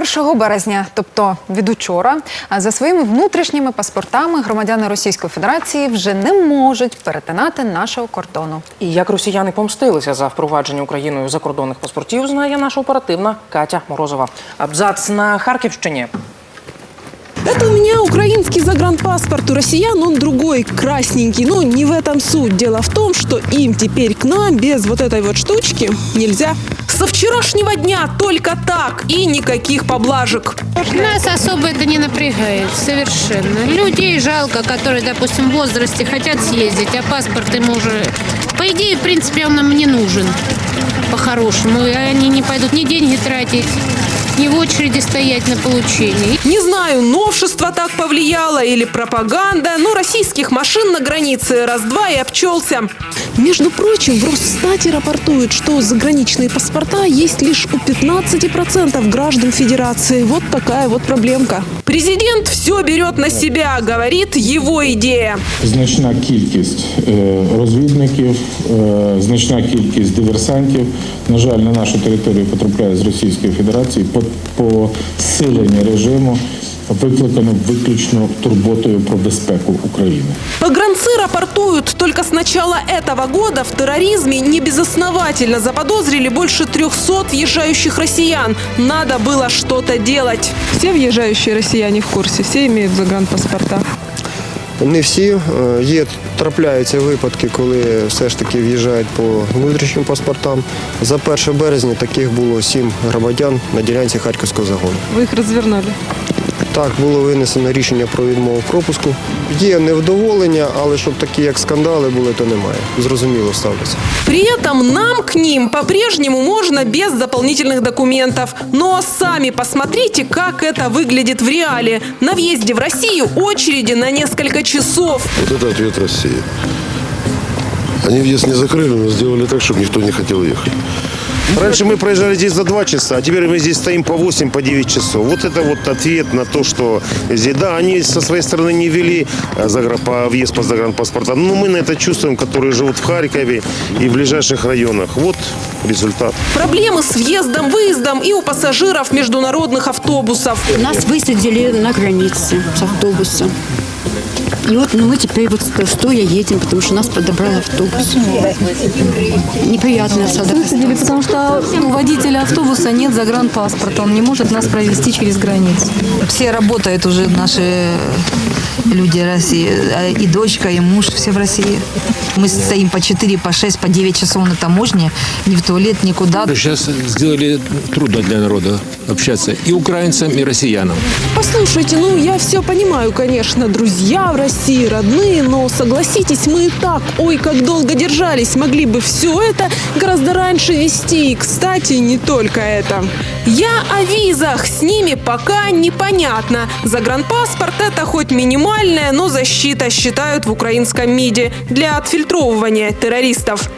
1 березня, тобто від учора, за своїми внутрішніми паспортами громадяни Російської Федерації вже не можуть перетинати нашого кордону. І як росіяни помстилися за впровадження Україною закордонних паспортів, знає наша оперативна Катя Морозова. Абзац на Харківщині. Это у меня украинский загранпаспорт. У россиян он другой, красненький. Но не в этом суть. Дело в том, что им теперь к нам без вот этой вот штучки нельзя. Со вчерашнего дня только так и никаких поблажек. Нас особо это не напрягает, совершенно. Людей жалко, которые, допустим, в возрасте хотят съездить, а паспорт им уже... По идее, в принципе, он нам не нужен по-хорошему. Они не пойдут ни деньги тратить, ни в очереди стоять на получение. Не знаю, новшество так повлияло или пропаганда, но российских машин на границе раз-два и обчелся. Между прочим, в Росстате рапортуют, что заграничные паспорта есть лишь у 15% граждан Федерации. Вот такая вот проблемка. Президент все берет на себя, говорит его идея. значна кількість е, розвідників, е, значна кількість диверсантів, на жаль, на нашу територію потрапляє з Російської Федерації по посилення режиму викликано виключно турботою про безпеку України. Погранцы рапортуют, только с начала этого года в терроризме небезосновательно заподозрили больше 300 въезжающих россиян. Надо было что-то делать. Все въезжающие россияне в курсе, все имеют загранпаспорта. Не всі. Е, Є, трапляються випадки, коли все ж таки в'їжджають по внутрішнім паспортам. За 1 березня таких було сім громадян на ділянці Харківського загону. Ви їх развернули. Так, було винесено рішення про відмову пропуску. Є невдоволення, але щоб такі як скандали були, то немає. Зрозуміло ставляться. При этом нам к ним по-прежнему можно без дополнительных документов. Но сами посмотрите, как это выглядит в реале. На въезде в Россию очереди на несколько часов. Вот это ответ России. Они въезд не закрыли, но сделали так, чтобы никто не хотел ехать. Раньше мы проезжали здесь за 2 часа, а теперь мы здесь стоим по 8, по 9 часов. Вот это вот ответ на то, что здесь, да, они со своей стороны не ввели а, загра- по въезд по загранпаспортам, но мы на это чувствуем, которые живут в Харькове и в ближайших районах. Вот результат. Проблемы с въездом, выездом и у пассажиров международных автобусов. Нас высадили на границе с автобуса. И вот ну, мы теперь вот сто- стоя едем, потому что нас подобрал автобус. Неприятная осадок. Потому что у водителя автобуса нет загранпаспорта, он не может нас провести через границу. Все работают уже наши люди России. А И дочка, и муж, все в России. Мы стоим по 4, по 6, по 9 часов на таможне. Ни в туалет, никуда. Сейчас сделали трудно для народа общаться и украинцам, и россиянам. Послушайте, ну я все понимаю, конечно, друзья в России, родные, но согласитесь, мы и так, ой, как долго держались, могли бы все это гораздо раньше вести. И, кстати, не только это. Я о визах, с ними пока непонятно. Загранпаспорт это хоть минимальная, но защита, считают в украинском МИДе, для отфильтровывания террористов.